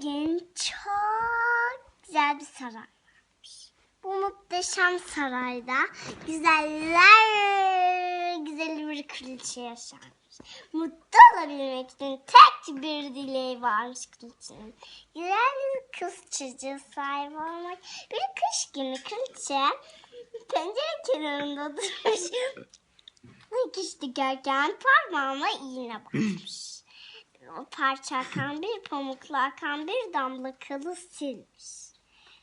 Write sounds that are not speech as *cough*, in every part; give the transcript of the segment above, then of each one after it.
gün çok güzel bir saray varmış. Bu muhteşem sarayda güzeller güzeli bir kraliçe yaşarmış. Mutlu olabilmek için tek bir dileği varmış kraliçenin. Güzel bir kız çocuğu sahibi olmak. Bir kış günü kraliçe pencere kenarında *laughs* durmuş. Dikiş dikerken parmağıma iğne *clears throat* batmış. Parça akan bir pamukla akan bir damla kılı silmiş.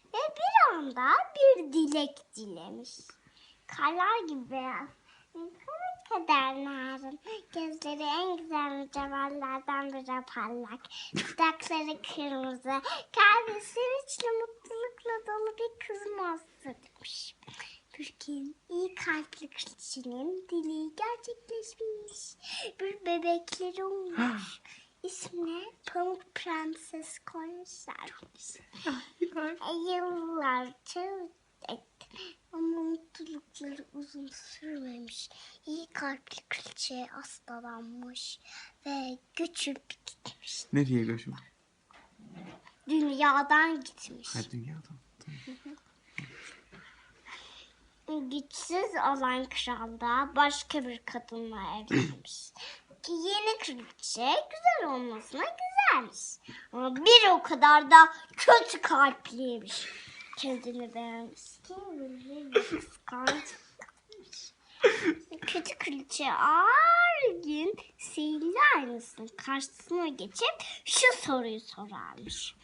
Ve bir anda bir dilek dilemiş. Karlar gibi beyaz. Kara kadar narin. Gözleri en güzel mücevherlerden biri parlak. Dudakları kırmızı. Kalbi sevinçle mutlulukla dolu bir demiş. Bir gün iyi kalpli kraliçenin dileği gerçekleşmiş. Bir bebekleri olmuş. *gasps* *laughs* İsmine Pamuk Prenses koymuşlar. *laughs* Yıllarca. Ama mutlulukları uzun sürmemiş. İyi kalpli kraliçe hastalanmış ve göçüp gitmiş. Nereye göçüm? Dünyadan gitmiş. Her dünyadan. Güçsüz olan kral da başka bir kadınla evlenmiş. *clears throat* Ki Yeni kraliçe güzel olmasına güzelmiş. Ama bir o kadar da kötü kalpliymiş. Kendini beğenmiş. Kıskanç. *laughs* Kötü kraliçe her gün sihirli aynasının karşısına geçip şu soruyu sorarmış.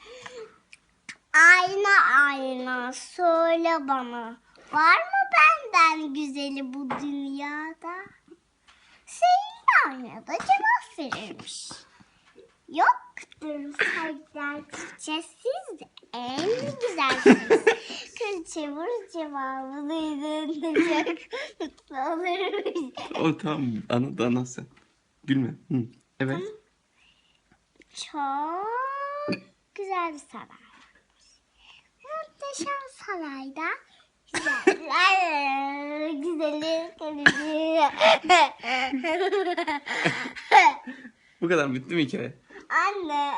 Ayna ayna söyle bana var mı benden güzeli bu dünyada? Sihirli ayna da cevap verirmiş. Yoktur saygılar kraliçe siz en güzelsiniz. kraliçe bu cevabı duyduğunda çok mutlu olurmuş. O tamam anladı anlat sen. Gülme. Hı. Evet. Çok güzel bir saray. Muhteşem sarayda güzeller güzeli *laughs* Bu kadar bitti mi hikaye? Anne